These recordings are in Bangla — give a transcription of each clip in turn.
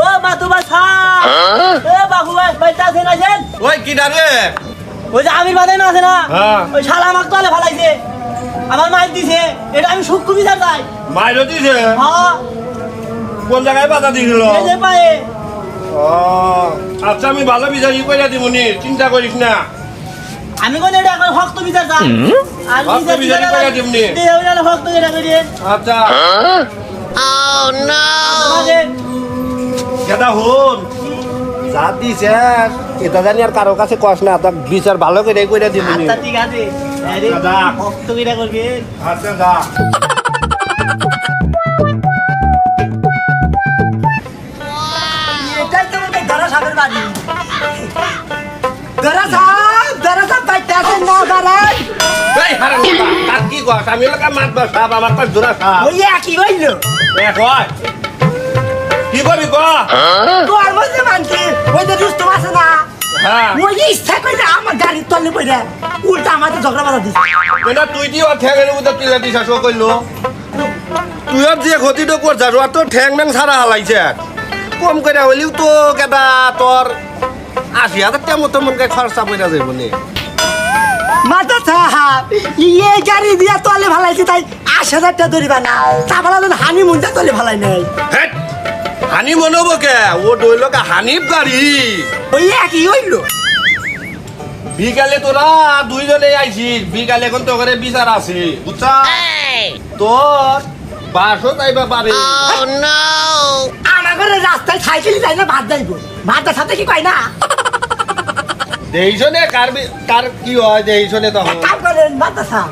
ও মাতু ভাই থাক এ বাবু ভাই বাইতে আছেন আছেন ওই কি রে? ওই যে আমির বাদে না আছে না? হ্যাঁ। ওই শালা আমাকে তলে ফেলাইছে। আমার মাইর দিছে। এটা আমি সূক্ষ্ম বিচার চাই। মাইরো দিছে? হ্যাঁ। কোন জায়গায় বাধা দিছিল? এই যে পায়ে। ও আচ্ছা আমি ভালো বিচারি কইরা নি চিন্তা করিস না। আমি কোন এটা এখন শক্ত বিচার চাই। আর বিচারই কইরা। শক্ত যেটা করিয়ে আচ্ছা। তোমাকে কেদা হন। যা দিছে এটা জানি আর কারও কাছে না তা বিচার ভালো করে কইরা দিমুনি আচ্ছা ঠিক আছে। দাদা। করবে। আচ্ছা যা। এটাই তো মনে ধরা বাড়ি। ধরা ধরা বাইতে আছেন না এই হারাম কস আমি লোকা মাত বাসাব আমার কাছে জোড়া সাপ। ওই একই হইল এ কয় কি করবি ক? তোর মধ্যে মানছি ওই যে রুস্তম আছে না হ্যাঁ ওই ইচ্ছা করে আমার গাড়ির তলে পড়ে উল্টা আমাকে ঝগড়া বাধা দিচ্ছে এটা তুই দি ওর ঠ্যাঙের মধ্যে তুলে দিস আসো কইলো তুই আর যে ক্ষতিটা করছ আর তোর ঠ্যাং ম্যাং সারা হালাইছে। কম করে হইলেও তো কেটা তোর আশি হাজার মতো মনকে খরচা পড়া যাইব নি। মাথা সাহাব ইয়ে গাড়ি দিয়া তলে ভালাইছি তাই আশ হাজার টাকা ধরিবা না। তা ভালো হানি মুন্ডা তলে ভালাই নাই। হেট হানি মনব কে? ও ডইল কে হানিফ গাড়ি। ওই একই হইল। বিকালে তোরা দুইজনে আইছিস বিকালে এখন তো ঘরে বিচার আছে বুঝছা? তোর বাসও যাইবা পারে। আমার ঘরে রাস্তায় সাইকেল যাই না ভাত যাইব। ভাতটা সাথে কি কয় না? দেইছনে কার বি- কার কি হয়? দেইছনে তখন এক কাম করেন মাথা সাহাব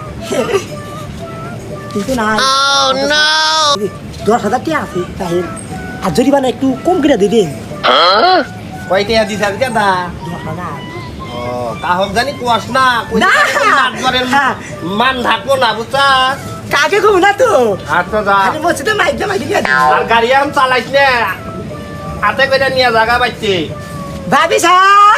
কিন্তু না দশ হাজার টাকা আছে তাই আর জরিমানা একটু কম করে দিবেন কয়টা দিছ আর কেটা? দশ হাজার। ও তা হোক জানি কুয়াস না না। হ্যাঁ। মান থাকব না বুঝছা? কাকে ঘুম না তো। আচ্ছা যা। খালি মসজিদে মাইক দিয়ে মাইক দিয়ে আর গাড়ি এখন চালাইস না। হাতে করে নিয়ে জায়গা পাইছে। ভাবি সাহেব